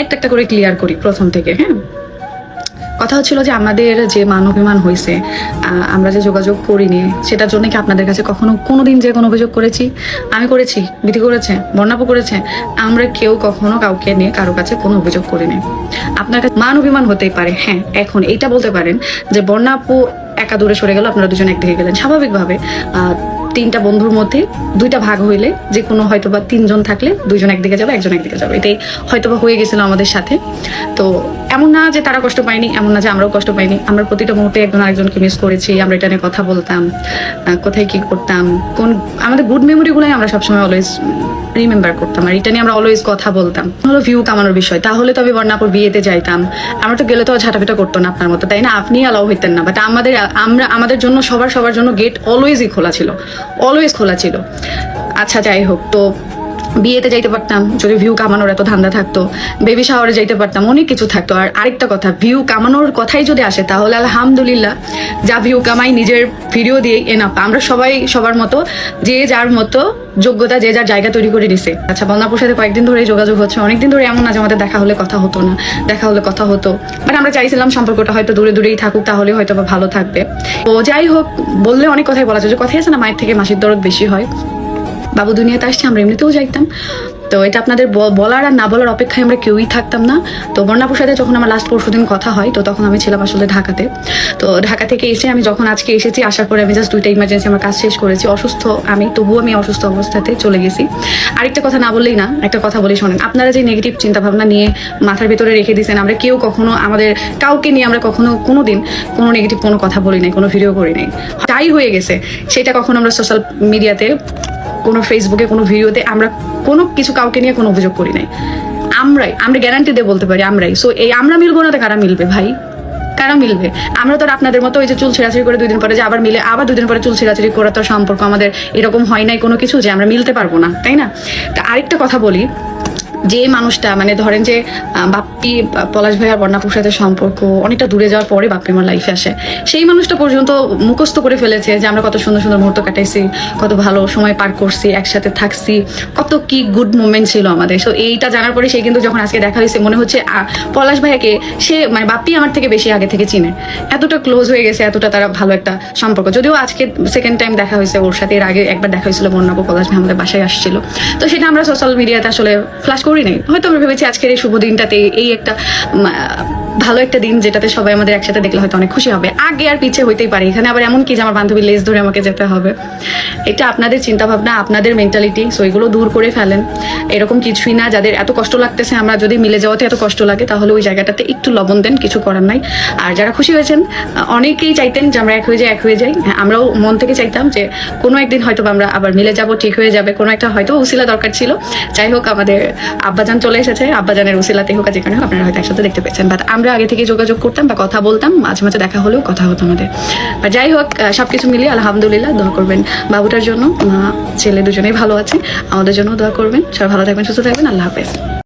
একটা একটা করে ক্লিয়ার করি প্রথম থেকে হ্যাঁ? কথা হচ্ছিল যে আমাদের যে মান অভিমান হয়েছে আমরা যে যোগাযোগ করিনি, সেটার জন্য কি আপনাদের কাছে কখনো কোনো দিন যে কোনো অভিযোগ করেছি? আমি করেছি, বিধি করেছে, বর্ণাপু করেছে, আমরা কেউ কখনো কাউকে নিয়ে কারও কাছে কোনো অভিযোগ করিনি। আপনার কাছে মান অভিমান হতেই পারে হ্যাঁ এখন এইটা বলতে পারেন যে বর্ণাপু একা দূরে সরে গেল, আপনারা দুজন একদিকে গেলেন। স্বাভাবিকভাবে তিনটা বন্ধুর মধ্যে দুইটা ভাগ হইলে যে কোনো হয়তো বা তিনজন থাকলে দুইজন একদিকে যাবে, একজন একদিকে যাবে। এটাই হয়তো বা হয়ে গেছিল আমাদের সাথে। তো এমন না যে তারা কষ্ট পায়নি, এমন না যে আমরাও কষ্ট পাইনি। আমরা প্রতিটা মুহূর্তে একজন আরেকজনকে মিস করেছি, আমরা এটা নিয়ে কথা বলতাম কোথায় কি করতাম, কোন আমাদের গুড মেমোরিগুলোই আমরা সবসময় অলওয়েজ রিমেম্বার করতাম আর এটা নিয়ে আমরা অলওয়েজ কথা বলতাম। হলো ভিউ কামানোর বিষয়, তাহলে তো আমি বর্ণাপুর বিয়েতে যাইতাম। আমরা তো গেলে তো আর ঝাঁটাপিটা করতো না আপনার মতো, তাই না? আপনি অ্যালাউ হইতেন না। বাট আমাদের, আমরা, আমাদের জন্য, সবার সবার জন্য গেট অলওয়েজই খোলা ছিল। অলওয়েজ খোলা ছিল। আচ্ছা যাই হোক, তো বিয়েতে যাইতে পারতাম, যদি ভিউ কামানোর এত ধান্দা থাকতো। বেবি শাওয়ারে যাইতে পারতাম, অনেক কিছু থাকতো। আর আরেকটা কথা ভিউ কামানোর কথাই যদি আসে, তাহলে আলহামদুলিল্লাহ যা ভিউ কামাই নিজের ভিডিও দিয়ে এনাফ আমরা সবাই সবার মতো, যে যার মতো যোগ্যতা, যে যার জায়গা তৈরি করে নিছে। আচ্ছা বন্যাপুর সাথে কয়েকদিন ধরে যোগাযোগ হচ্ছে। অনেকদিন ধরে এমন না যে আমাদের দেখা হলে কথা হতো না, দেখা হলে কথা হতো। বাট আমরা চাইছিলাম সম্পর্কটা হয়তো দূরে দূরেই থাকুক, তাহলে হয়তো বা ভালো থাকবে। তো যাই হোক, বললে অনেক কথাই বলা যায়। যে কথাই আছে না, মায়ের থেকে মাসির দরদ বেশি হয়। বাবু দুনিয়াতে আসছে, আমরা এমনিতেও যাইতাম। তো এটা আপনাদের বলার আর না বলার অপেক্ষায় আমরা কেউই থাকতাম না। তো বর্ণাপুর সাথে যখন আমার লাস্ট পরশু দিন কথা হয়, তো তখন আমি ছিলাম আসলে ঢাকাতে। তো ঢাকা থেকে এসে আমি যখন আজকে এসেছি, আসার পরে আমি জাস্ট দুইটা ইমার্জেন্সি আমার কাজ শেষ করেছি। অসুস্থ আমি, তবুও আমি অসুস্থ অবস্থাতে চলে গেছি। আরেকটা কথা না বললেই না, একটা কথা বলি শোনেন। আপনারা যে নেগেটিভ চিন্তা ভাবনা নিয়ে মাথার ভেতরে রেখে দিয়েছেন, আমরা কেউ কখনো আমাদের, কাউকে নিয়ে আমরা কখনো কোনো দিন কোনো নেগেটিভ কোনো কথা বলি নাই, কোনো ভিডিও করি নাই। তাই হয়ে গেছে। সেটা কখনো আমরা সোশ্যাল মিডিয়াতে কোনো ফেসবুকে কোনো ভিডিওতে আমরা কোনো কিছু কাউকে নিয়ে কোনো অভিযোগ করি নাই। আমরাই, আমরা গ্যারান্টি দিয়ে বলতে পারি আমরাই। সো এই আমরা মিলবো না তো কারা মিলবে ভাই? কারা মিলবে? আমরা তো আপনাদের মতো ওই যে চুল ছেঁড়াছিড়ি করে দুই দিন পরে যে আবার মিলে, আবার দুদিন পরে চুল ছেঁড়াছিড়ি করা তো সম্পর্ক আমাদের এরকম হয় নাই কোনো কিছু যে আমরা মিলতে পারব না, তাই না? তা আরেকটা কথা বলি যে মানুষটা মানে ধরেন যে বাপ্পি, পলাশ ভাই আর বর্ণাপুর সাথে সম্পর্ক অনেকটা দূরে যাওয়ার পরে বাপ্পি আমার লাইফে আসে। সেই মানুষটা পর্যন্ত মুখস্থ করে ফেলেছে যে আমরা কত সুন্দর সুন্দর মুহূর্ত কাটাইছি, কত ভালো সময় পার করছি, একসাথে থাকছি, কত কি গুড মুমেন্ট ছিল আমাদের। সো এইটা জানার পরে সে কিন্তু যখন আজকে দেখা হয়েছে, মনে হচ্ছে পলাশ ভাইয়াকে সে মানে বাপ্পি আমার থেকে বেশি আগে থেকে চিনে। এতটা ক্লোজ হয়ে গেছে, এতটা তারা ভালো একটা সম্পর্ক। যদিও আজকে সেকেন্ড টাইম দেখা হয়েছে ওর সাথে, এর আগে একবার দেখা হয়েছিল বন্যাপু পলাশ ভাই আমাদের বাসায় আসছিল। তো সেটা আমরা সোশ্যাল মিডিয়াতে আসলে ফ্লাশ করি নাই। হয়তো আমরা ভেবেছি আজকের এই শুভ দিনটাতে এই একটা ভালো একটা দিন যেটাতে সবাই আমাদের একসাথে দেখলে হয়তো অনেক খুশি হবে। আগে আর পিছিয়ে হইতেই পারে। এখানে আবার এমন কি যে আমার বান্ধবী লেজ ধরে আমাকে যেতে হবে। এটা আপনাদের চিন্তা ভাবনা আপনাদের মেন্টালিটি সো এগুলো দূর করে ফেলেন। এরকম কিছুই না যাদের এত কষ্ট লাগতেছে আমরা যদি মিলে যাওয়াতে এত কষ্ট লাগে তাহলে ওই জায়গাটাতে একটু লবণ দেন কিছু করার নাই। আর যারা খুশি হয়েছেন অনেকেই চাইতেন যে আমরা এক হয়ে যাই এক হয়ে যাই। হ্যাঁ, আমরাও মন থেকে চাইতাম যে কোনো একদিন হয়তো আমরা আবার মিলে যাব ঠিক হয়ে যাবে। কোনো একটা হয়তো উসিলা দরকার ছিল। যাই হোক আমাদের আব্বাজান চলে এসেছে। আব্বাজানের উসিলাতে হোক যেখানে হোক আপনারা হয়তো একসাথে দেখতে পেয়েছেন। বাট আমরা আগে থেকে যোগাযোগ করতাম বা কথা বলতাম, মাঝে মাঝে দেখা হলেও কথা হতো আমাদের। বা যাই হোক সব কিছু মিলিয়ে আলহামদুলিল্লাহ দোয়া করবেন বাবুটার জন্য, মা, ছেলে দুজনেই ভালো আছে আমাদের জন্য দোয়া করবেন। সবাই ভালো থাকবেন, সুস্থ থাকবেন, আল্লাহ হাফেজ।